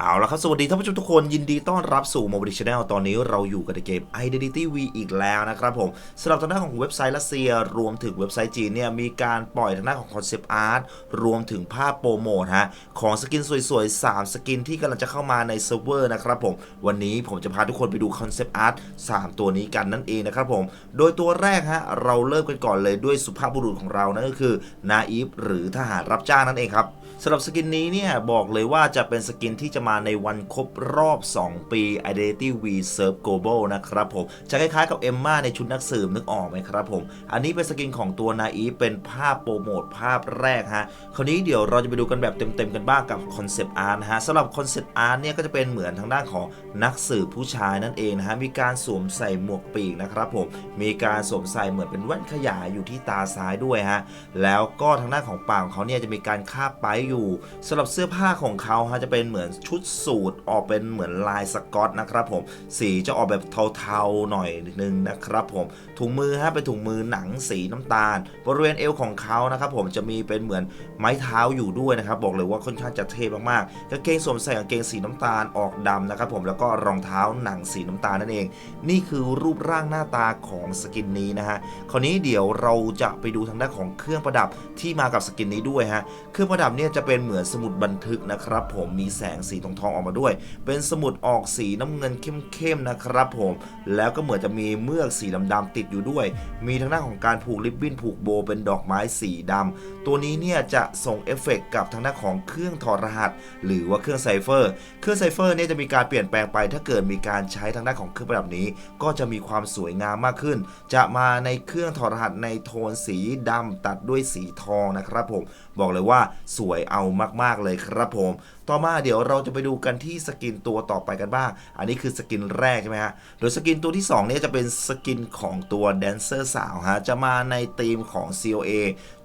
เอาละครับ สวัสดีท่านผู้ชมทุกคนยินดีต้อนรับสู่ Mobile Channel ตอนนี้เราอยู่กันในเกม Identity V อีกแล้วนะครับผมสำหรับทางด้านของเว็บไซต์รัสเซีย รวมถึงเว็บไซต์จีนเนี่ยมีการปล่อยทางด้านของคอนเซปต์อาร์ตรวมถึงภาพโปรโมทฮะของสกินสวยๆ 3 สกินที่กำลังจะเข้ามาในเซิร์ฟเวอร์นะครับผม วันนี้ผมจะพาทุกคนไปดูคอนเซปต์อาร์ต3ตัวนี้กันนั่นเองนะครับผมโดยตัวแรกฮะเราเริ่มกันก่อนเลยด้วยสุภาพบุรุษของเรานั่นก็คือนาอีฟหรือทหารรับจ้างนั่นเองครับสำหรับสกินนี้เนี่ยบอกเลยว่าจะเป็นสกินที่จะมาในวันครบรอบ 2 ปี Identity V Serve Global นะครับผม จะคล้ายๆกับเอมมาในชุดนักสืบนึกออกไหมครับผม อันนี้เป็นสกินของตัวนาอีเป็นภาพโปรโมทภาพแรกฮะ คราวนี้เดี๋ยวเราจะไปดูกันแบบเต็มๆกันบ้างกับคอนเซปต์อาร์ตนะฮะสำหรับคอนเซปต์อาร์ตเนี่ยก็จะเป็นเหมือนทางด้านของนักสืบผู้ชายนั่นเองนะฮะ มีการสวมใส่หมวกปีกนะครับผม มีการสวมใส่เหมือนเป็นแว่นขยายอยู่ที่ตาซ้ายด้วยฮะ แล้วก็ทางด้านของปากของเขาเนี่ยจะมีการคาบไปอยู่สำหรับเสื้อผ้าของเขาฮะจะเป็นเหมือนชุดสูทออกเป็นเหมือนลายสกอตนะครับผมสีจะออกแบบเทาๆหน่อยนึงนะครับผมถุงมือฮะเป็นถุงมือหนังสีน้ำตาล บริเวณเอวของเขานะครับผมจะมีเป็นเหมือนไม้เท้าอยู่ด้วยนะครับบอกเลยว่าค่อนข้างจะเท่มากๆกางเกงสวมใส่กางเกงสีน้ำตาลออกดำนะครับผมแล้วก็รองเท้าหนังสีน้ำตาลนั่นเอง นี่คือรูปร่างหน้าตาของสกินนี้นะฮะคราวนี้เดี๋ยวเราจะไปดูทางด้านของเครื่องประดับที่มากับสกินนี้ด้วยฮะเครื่องประดับเนี่ยจะเป็นเหมือนสมุดบันทึกนะครับผมมีแสงสีทองๆออกมาด้วย เป็นสมุดออกสีน้ำเงินเข้มๆนะครับผม แล้วก็เหมือนจะมีเมือกสีดำๆติดอยู่ด้วย มีทางด้านของการผูกริบบิ้นผูกโบเป็นดอกไม้สีดำตัวนี้เนี่ยจะส่งเอฟเฟกต์กับทางด้านของเครื่องถอดรหัส หรือว่าเครื่องไซเฟอร์ เครื่องไซเฟอร์เนี่ยจะมีการเปลี่ยนแปลงไป ถ้าเกิดมีการใช้ทางด้านของเครื่องประดับนี้ ก็จะมีความสวยงามมากขึ้น จะมาในเครื่องถอดรหัสในโทนสีดำตัดด้วยสีทองนะครับผม บอกเลยว่าสวยเอามากๆเลยครับผม ต่อมาเดี๋ยวเราจะไปดูกันที่สกินตัวต่อไปกันบ้าง อันนี้คือสกินแรกใช่ไหมฮะ โดยสกินตัวที่2เนี่ยจะเป็นสกินของตัวแดนเซอร์สาวฮะ จะมาในธีมของ COA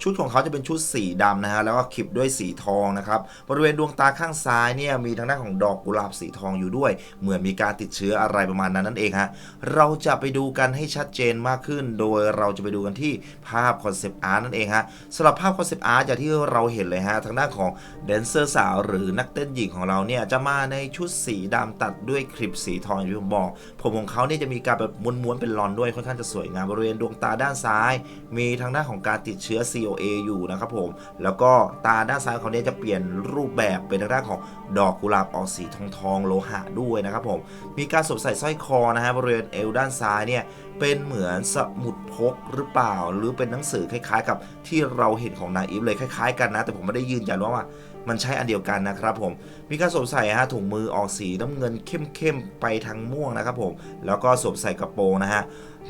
ชุดของเขาจะเป็นชุดสีดำนะฮะ แล้วก็ขิบด้วยสีทองนะครับ บริเวณดวงตาข้างซ้ายเนี่ยมีทางด้านของดอกกุหลาบสีทองอยู่ด้วย เหมือนมีการติดเชื้ออะไรประมาณนั้นนั่นเองฮะ เราจะไปดูกันให้ชัดเจนมากขึ้น โดยเราจะไปดูกันที่ภาพคอนเซปต์อาร์ตนั่นเองฮะสำหรับภาพคอนเซปต์อาร์ตอย่างที่เราเห็นเลยฮะ ทางด้านของแดนเซอร์สาว หรือนักเต้นหญิงของเราเนี่ยจะมาในชุดสีดำตัดด้วยคลิปสีทองอย่างที่ผมบอกผมของเขาเนี่ยจะมีการแบบม้วนๆเป็นลอนด้วยค่อนข้างจะสวยงามบริเวณดวงตาด้านซ้าย มีทางด้านของการติดเชื้อ COA อยู่นะครับผม แล้วก็ตาด้านซ้ายของเขาเนี่ยจะเปลี่ยนรูปแบบเป็นทางด้านของดอกกุหลาบออกสีทองทองโลหะด้วยนะครับผม มีการสวมใส่สร้อยคอนะฮะบริเวณเอวด้านซ้ายเนี่ยเป็นเหมือนสมุดพกหรือเปล่า หรือเป็นหนังสือคล้ายๆ กับที่เราเห็นของนาอีฟเลยคล้าย ๆ กันนะ แต่ผมไม่ได้ยืนยันว่า มันใช่อันเดียวกันนะครับผม มีการสวมใส่ฮะถุงมือออกสีน้ำเงินเข้มๆไปทางม่วงนะครับผม แล้วก็สวมใส่กระโปรงนะฮะ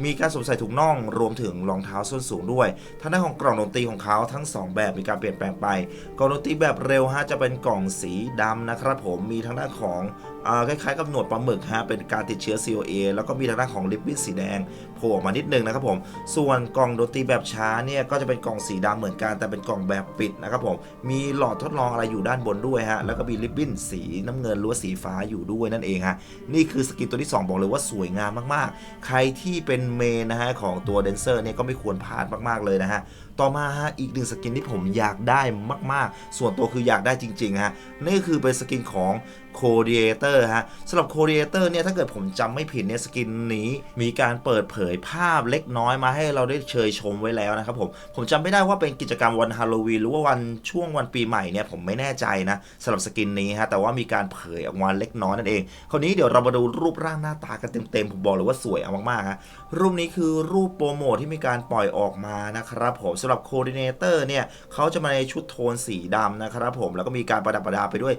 มีการสวมใส่ถุงน่องรวมถึงรองเท้าส้นสูงด้วยทางด้านของกล่องดนตรีของเขาทั้ง 2 แบบมีการเปลี่ยนแปลงไปกล่องดนตรีแบบเร็วฮะจะเป็นกล่องสีดำนะครับ ผมมีทางด้านของอคล้ายๆกับหนวดปลาหมึกฮะเป็นการติดเชื้อ COA แล้วก็มีทางด้านของลิปบิ้นสีแดงโผล่ออกมานิดนึงนะครับผมส่วนกล่องดนตรีแบบช้าเนี่ยก็จะเป็นกล่องสีดำเหมือนกันแต่เป็นกล่องแบบปิดนะครับผมมีหลอดทดลองอะไรอยู่ด้านบนด้วยฮะแล้วก็มีริบบิ้นสีน้ำเงินหรือว่าสีฟ้าอยู่ด้วยนั่นเองฮะนี่คือสกินตัวที่ 2 บอกเลยว่าสวยงามมากๆ ใครที่เป็นเมนนะฮะของตัวเดนเซอร์เนี่ยก็ไม่ควรพลาดมากๆเลยนะฮะ ต่อมาฮะอีกหนึ่งสกินที่ผมอยากได้มากๆ ส่วนตัวคืออยากได้จริงๆฮะนี่ก็คือเป็นสกินของโคเดเตอร์ฮะสำหรับโคเดเตอร์เนี่ยถ้าเกิดผมจำไม่ผิดเนี่ยสกินนี้ มีการเปิดเผยภาพเล็กน้อยมาให้เราได้เชยชมไว้แล้วนะครับผม ผมจำไม่ได้ว่าเป็นกิจกรรมวันฮาโลวีนหรือว่าวันช่วงวันปีใหม่เนี่ยผมไม่แน่ใจนะสำหรับสกินนี้ฮะแต่ว่ามีการเผยออกมาเล็กน้อยนั่นเอง คราวนี้เดี๋ยวเรามาดูรูปร่างหน้าตากันเต็มๆผมบอกเลยว่าสวยเอามากๆฮะรูปนี้คือรูปโปรโมทที่มีการปล่อยออกมานะครับผมสำหรับโคดิเดเตอร์เนี่ยเขาจะมาในชุดโทนสีดำนะครับผมแล้วก็มีการประดับประดาไปด้วย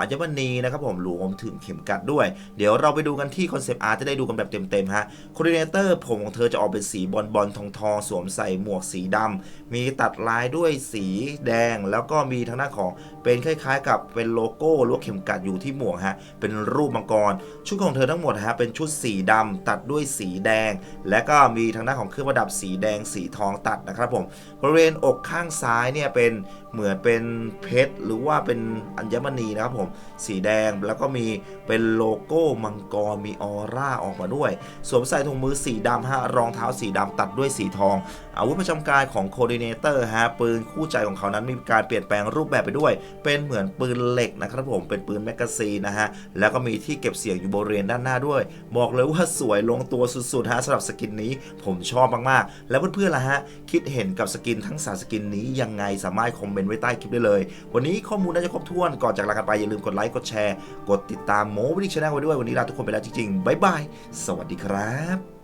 อัญมณีนะครับผมรวมถึงเข็มกัดด้วย เดี๋ยวเราไปดูกันที่คอนเซปต์อาร์ตจะได้ดูกันแบบเต็มๆฮะโคดิเดเตอร์ผมของเธอจะออกเป็นสีบอลบอลทองทองสวมใส่หมวกสีดำมีตัดลายด้วยสีแดง แล้วก็มีทางด้าของเป็นคล้ายๆ กับเป็นโลโก้หรือว่าเข็มกัดอยู่ที่หมวกฮะเป็นรูปมังกร ชุดของเธอทั้งหมดฮะเป็นชุดสีดำตัดด้วยสีแดง และก็มีทางด้าของเครื่องประดับสีแดงสีทองตัดนะครับผมบริเวณอกข้างซ้ายเนี่ยเป็นเหมือนเป็นเพชรหรือว่าเป็นอัญมณีนะครับผมสีแดงแล้วก็มีเป็นโลโก้มังกรมีออร่าออกมาด้วย สวมใส่ถุงมือสีดำฮะรองเท้าสีดำตัดด้วยสีทอง อาวุธประจำกายของโคดิเนเตอร์ฮะปืนคู่ใจของเขานั้นมีการเปลี่ยนแปลงรูปแบบไปด้วย เป็นเหมือนปืนเหล็กนะครับผมเป็นปืนแมกกาซีนนะฮะแล้วก็มีที่เก็บเสียงอยู่บริเวณด้านหน้าด้วย บอกเลยว่าสวยลงตัวสุดๆฮะสำหรับสกินนี้ผมชอบมากๆ แล้วเพื่อนๆล่ะฮะคิดเห็นกับสกินทั้งสามสกินนี้ยังไงสามารถคอมเมนต์ไว้ใต้คลิปได้เลย วันนี้ข้อมูลน่าจะครบถ้วนก่อนจากลากันไปอย่าลืมกดไลค์กดแชร์กดติดตามโมวิดิชแนลไว้ด้วยวันนี้ลาทุกคนไปแล้วจริงๆบ๊ายบายสวัสดีครับ